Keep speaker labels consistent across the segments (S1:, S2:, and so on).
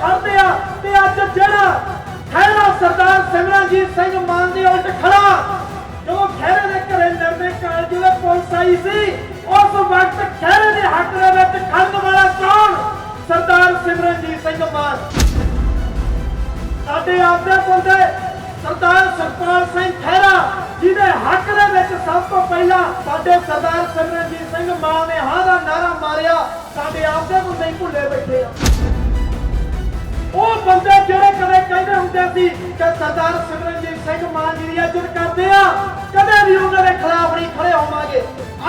S1: ਖੜਦੇ ਆ ਤੇ ਅੱਜ ਜਿਹੜਾ ਖਹਿਰਾ ਸਰਦਾਰ ਸਿਮਰਨਜੀਤ ਸਿੰਘ ਮਾਨ ਦੇ ਉਲਟ ਖੜਾ, ਜਦੋਂ ਖਹਿਰੇ ਦੇ ਘਰੇ ਨਰਮੇ ਕਾਲਜ ਦੇ ਪੁਲਿਸ ਆਈ ਸੀ, ਉਸ ਵਕਤ ਖਹਿਰੇ ਦੇ ਹੱਕ ਦੇ ਵਿੱਚ ਖੜਨ ਵਾਲਾ ਕੌਣ? ਸਰਦਾਰ ਸਿਮਰਨਜੀਤ ਸਿੰਘ ਮਾਨ। ਸਾਡੇ ਆਪਦੇ ਬੰਦੇ ਸਰਦਾਰ ਸੁਖਪਾਲ ਸਿੰਘ ਖਹਿਰਾ, ਜਿਹਦੇ ਹੱਕ ਦੇ ਵਿੱਚ ਸਭ ਤੋਂ ਪਹਿਲਾਂ ਸਾਡੇ ਸਰਦਾਰ ਸਿਮਰਨਜੀਤ ਸਿੰਘ ਮਾਨ ਨੇ ਹਾਂ ਦਾ ਨਾਰਾ ਮਾਰਿਆ, ਸਾਡੇ ਆਪਦੇ ਬੰਦੇ ਹੀ ਭੁੱਲੇ ਬੈਠੇ ਆ। ਕਹਿੰਦੇ ਹੁੰਦੇ ਸੀ ਸਰਦਾਰ ਸਿਮਰਨਜੀਤ ਸਿੰਘ ਮਾਨ ਜੀ ਦੀ ਇੱਜ਼ਤ ਕਰਦੇ ਆ। ਕਦੇ ਵੀ ਉਹਨਾਂ ਦੇ ਖਿਲਾਫ ਨਹੀਂ ਖੜੇ ਹੋਵਾਂਗੇ।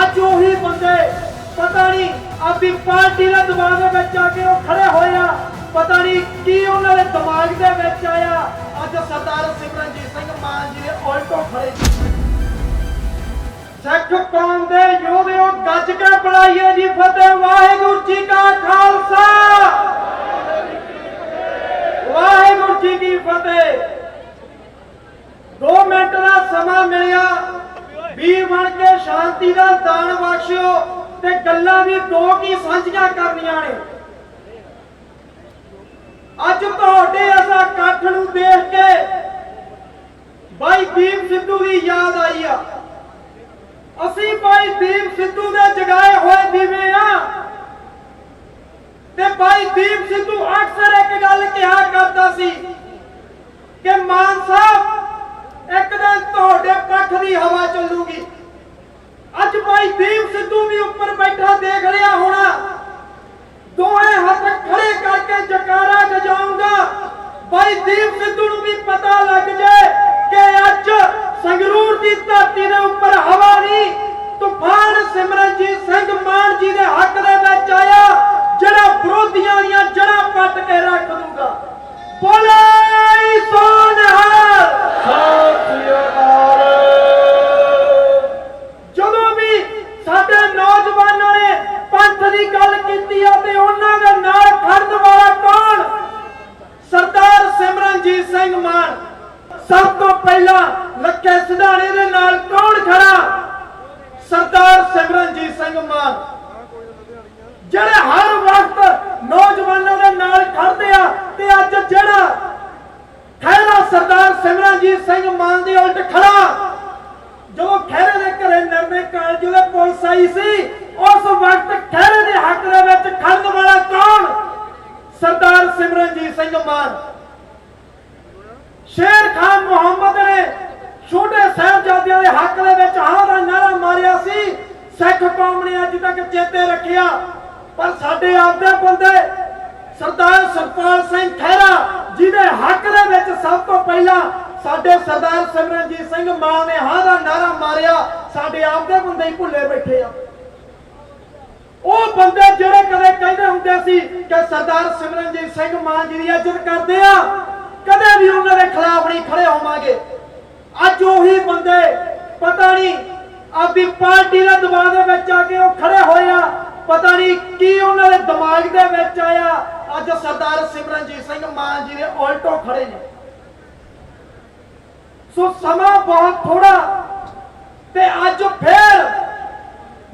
S1: ਅੱਜ ਉਹੀ ਬੰਦੇ, ਪਤਾ ਨਹੀਂ ਆਪਣੀ ਪਾਰਟੀ ਦੇ ਦਬਾਅ ਦੇ ਵਿੱਚ ਆ ਕੇ ਉਹ ਖੜੇ ਹੋਏ ਆ। ਪਤਾ ਨਹੀਂ ਕੀ ਉਹਨਾਂ ਦੇ ਦਿਮਾਗ ਦੇ ਵਿੱਚ ਆਇਆ। ਅੱਜ ਸਰਦਾਰ ਸਿਮਰਨਜੀਤ ਸਿੰਘ ਮਾਨ ਜੀ ਦੇ ਉਲਟੋ ਖੜੇ ਸਿੱਖ ਕੌਮ ਦੇ ਯੋਧਿਓ ਗੱਜ ਕੇ ਬੁਲਾਈਏ ਜੀ ਫਤਿਹ ਵਾਹਿਗੁਰੂ ਜੀ ਕਾ ਖਾਲਸਾ। ਜੀ ਕੀ ਫਤਿਹ। 2 ਮਿੰਟ ਦਾ ਸਮਾਂ ਮਿਲਿਆ। ਵੀਰ ਬਣ ਕੇ ਸ਼ਾਂਤੀ ਦਾ ਦਾਨ ਬਖਸ਼ਿਓ ਤੇ ਗੱਲਾਂ ਵੀ ਦੋ ਕੀ ਸਾਂਝੀਆਂ ਕਰਨੀਆਂ ਨੇ। ਅੱਜ ਤੁਹਾਡੇ ਇਸ ਇਕੱਠ ਨੂੰ ਦੇਖ ਕੇ ਬਾਈ ਦੀਪ ਸਿੱਧੂ ਦੀ ਯਾਦ ਆਈ ਆ। ਅਸੀਂ ਬਾਈ ਦੀਪ ਸਿੱਧੂ ਦੇ ਜਗਾਏ ਹੋਏ ਦੀਵੇ ਆ? ਤੇ ਭਾਈ ਦੀਪ ਸਿੱਧੂ ਅਕਸਰ ਇੱਕ ਗੱਲ ਕਿਹਾ ਕਰਦਾ ਸੀ ਕਿ ਮਾਨ ਸਾਹਿਬ, ਇੱਕ ਦਿਨ ਤੁਹਾਡੇ ਪੱਖ ਦੀ ਹਵਾ ਚੱਲੂਗੀ। ਅੱਜ ਭਾਈ ਦੀਪ ਸਿੱਧੂ ਵੀ ਉੱਪਰ ਬੈਠਾ ਦੇਖ ਰਿਹਾ ਹੋਣਾ। ਦੋਹੇ ਹੱਥ ਖੜੇ ਕਰਕੇ ਜਕਾਰਾ ਗਜਾਉਂਗਾ ਭਾਈ ਦੀਪ ਸਿੱਧੂ ਨੂੰ ਵੀ ਪਤਾ ਲੱਗ ਜਾਏ ਕਿ ਅੱਜ ਸੰਗਰੂਰ ਦੀ ਧਰਤੀ ਦੇ ਉੱਪਰ ਹਵਾ ਸਰਦਾਰ ਸਿਮਰਨਜੀਤ ਸਿੰਘ ਮਾਨ, ਜਿਹੜੇ ਹਰ ਵਕਤ ਨੌਜਵਾਨਾਂ ਦੇ ਨਾਲ ਖੜਦੇ ਆ ਤੇ ਅੱਜ ਜਿਹੜਾ ਖਹਿਰਾ ਸਰਦਾਰ ਸਿਮਰਨਜੀਤ ਸਿੰਘ ਮਾਨ ਦੀ ਉਲਟ ਖੜਾ ਜਦੋਂ ਖਹਿਰੇ ਦੇ ਘਰੇ ਨਰਮੇ ਕਾਲਜ ਦੇ ਪੁਲਿਸ ਆਈ ਸੀ, ਉਸ ਵਕਤ ਖਹਿਰੇ ਦੇ ਹੱਕ ਦੇ ਵਿੱਚ ਖੜਨ ਵਾਲਾ ਕੌਣ? ਸਰਦਾਰ ਸਿਮਰਨਜੀਤ ਸਿੰਘ ਮਾਨ। ਸ਼ੇਰ ਖਾਨ ਮੁਹੰਮਦ ਨੇ ਛੋਟੇ ਸਾਹਿਬਜ਼ਾਦਿਆਂ ਦੇ ਹੱਕ ਦੇ ਵਿੱਚ ਹਾਂ ਦਾ ਨਾਰਾ ਮਾਰਿਆ ਸੀ। ਸਿੱਖ ਕੌਮ ਨੇ ਅੱਜ ਤੱਕ ਚੇਤੇ ਰੱਖਿਆ। ਪਰ ਸਾਡੇ ਆਪਦੇ ਬੰਦੇ ਸਰਦਾਰ ਸੁਖਪਾਲ ਸਿੰਘ ਖਹਿਰਾ ਜਿਹਦੇ ਹੱਕ ਦੇ ਵਿੱਚ ਸਭ ਤੋਂ ਪਹਿਲਾਂ ਸਾਡੇ ਸਰਦਾਰ ਸਿਮਰਨਜੀਤ ਸਿੰਘ ਮਾਨ ਨੇ ਹਾਂ ਦਾ ਨਾਰਾ ਮਾਰਿਆ। ਸਾਡੇ ਆਪਦੇ ਬੰਦੇ ਹੀ ਭੁੱਲੇ ਬੈਠੇ ਆ। ਉਹ ਬੰਦੇ ਜਿਹੜੇ ਕਦੇ ਕਹਿੰਦੇ ਹੁੰਦੇ ਸੀ ਕਿ ਸਰਦਾਰ ਸਿਮਰਨਜੀਤ ਸਿੰਘ ਮਾਨ ਜੀ ਦੀ ਇੱਜ਼ਤ ਕਰਦੇ ਆ, ਕਦੇ ਵੀ ਉਹਨਾਂ ਦੇ ਖਿਲਾਫ ਨਹੀਂ ਖੜੇ ਹੋਵਾਂਗੇ। ਅੱਜ ਉਹੀ ਬੰਦੇ, ਪਤਾ ਨਹੀਂ ਆਪਣੀ ਪਾਰਟੀ ਦੇ ਦਬਾਅ ਦੇ ਵਿੱਚ ਆ ਕੇ ਉਹ ਖੜੇ ਹੋਏ ਆ। ਪਤਾ ਨਹੀਂ ਕੀ ਉਹਨਾਂ ਦੇ ਦਿਮਾਗ ਦੇ ਵਿੱਚ ਆਇਆ। ਅੱਜ ਸਰਦਾਰ ਸਿਮਰਨਜੀਤ ਸਿੰਘ ਮਾਨ ਜੀ ਦੇ ਉਲਟੋ ਖੜੇ ਨੇ। ਸੋ ਸਮਾਂ ਬਹੁਤ ਥੋੜਾ ਤੇ ਅੱਜ ਫੇਰ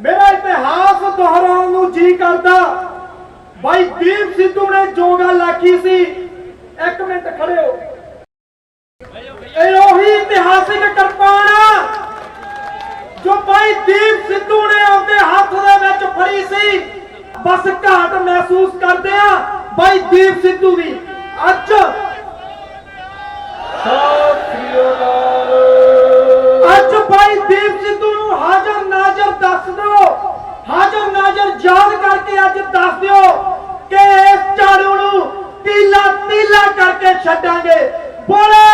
S1: ਮੇਰਾ ਇਤਿਹਾਸ ਦੁਹਰਾਉਣ ਨੂੰ ਜੀ ਕਰਦਾ। ਬਾਈ ਦੀਪ ਸਿੱਧੂ ਨੇ ਜੋ ਗੱਲ ਆਖੀ ਸੀ, ਇੱਕ ਮਿੰਟ ਖੜੇ ਹੋ ਇਹ ਉਹੀ ਇਤਿਹਾਸਿਕ ਕਿਰਪਾਨ ਆ ਜੋ ਬਾਈ ਦੀਪ ਸਿੱਧੂ ਨੇ ਆਪਦੇ ਹੱਥ ਦੇ ਵਿੱਚ ਫੜੀ ਸੀ ਬਸ ਘਾਟ ਮਹਿਸੂਸ ਕਰਦੇ ਆ। ਬਾਈ ਦੀਪ ਸਿੱਧੂ ਦੀ ਅੱਜ ਅੱਜ ਬਾਈ ਦੀਪ ਸਿੱਧੂ ਨੂੰ ਹਾਜ਼ਰ ਨਾਜ਼ਰ ਦੱਸ ਦਿਓ। ਹਾਜ਼ਰ ਨਾਜ਼ਰ ਯਾਦ ਕਰਕੇ ਅੱਜ ਦੱਸ ਦਿਓ ਕਿ ਇਸ ਝਾੜੂ ਨੂੰ ਤੀਲਾ ਤੀਲਾ ਕਰਕੇ ਛੱਡਾਂਗੇ। ਬੋਲੇ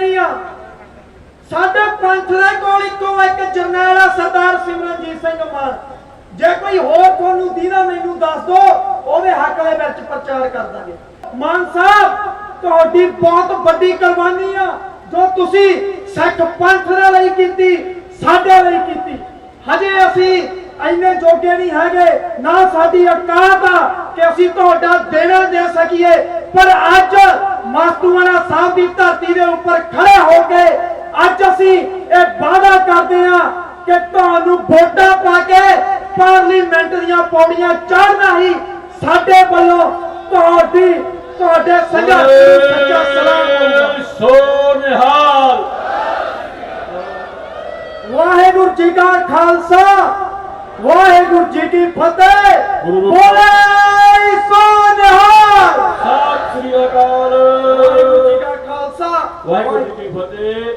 S1: ਅਖੀਰਲੀ ਆ। ਸਾਡੇ ਪੰਥ ਦੇ ਕੋਲ ਇੱਕੋ ਇੱਕ ਜਰਨੈਲ ਆ, ਸਰਦਾਰ ਸਿਮਰਨਜੀਤ ਸਿੰਘ ਮਾਨ। ਜੇ ਕੋਈ ਹੋਰ ਤੁਹਾਨੂੰ ਦੀਦਾ ਮੈਨੂੰ ਦੱਸ ਦੋ, ਉਹਦੇ ਹੱਕ ਦੇ ਵਿੱਚ ਪ੍ਰਚਾਰ ਕਰ ਦਾਂਗੇ। ਮਾਨ ਸਾਹਿਬ, ਤੁਹਾਡੀ ਬਹੁਤ ਵੱਡੀ ਕੁਰਬਾਨੀ ਆ, ਜੋ ਤੁਸੀਂ ਸਿੱਖ ਪੰਥ ਦੇ ਲਈ ਕੀਤੀ, ਸਾਡੇ ਲਈ ਕੀਤੀ। ਹਜੇ ਅਸੀਂ ਇੰਨੇ ਜੋਗੇ ਨਹੀਂ ਹੈਗੇ, ਨਾ ਸਾਡੀ ਔਕਾਤ ਆ ਕਿ ਅਸੀਂ ਤੁਹਾਡਾ ਦੇਣਾ ਦੇ ਸਕੀਏ। ਪਰ ਅੱਜ ਮਾਸਤੂਆਣਾ ਸਾਹਿਬ ਦੀ ਧਰਤੀ ਦੇ ਉੱਪਰ ਖੜੇ ਹੋ ਕੇ ਅੱਜ ਅਸੀਂ ਇਹ ਵਾਅਦਾ ਕਰਦੇ ਹਾਂ ਕਿ ਤੁਹਾਨੂੰ ਵੋਟਾਂ ਪਾ ਕੇ ਪਾਰਲੀਮੈਂਟ ਦੀਆਂ ਪੌੜੀਆਂ ਚੜ੍ਹਨਾ ਹੀ ਸਾਡੇ ਵੱਲੋਂ ਤੁਹਾਡੀ ਤੁਹਾਡੇ ਸੰਘਰਸ਼ ਨੂੰ ਸੱਚਾ ਸਲਾਮ ਹੋਊਗਾ
S2: ਸੋ ਨਿਹਾਲ
S1: ਵਾਹਿਗੁਰੂ ਜੀ ਕਾ ਖਾਲਸਾ ਵਾਹਿਗੁਰੂ ਜੀ ਕੀ ਫਤਿਹ। ਬੋਲ। Like what you can put there.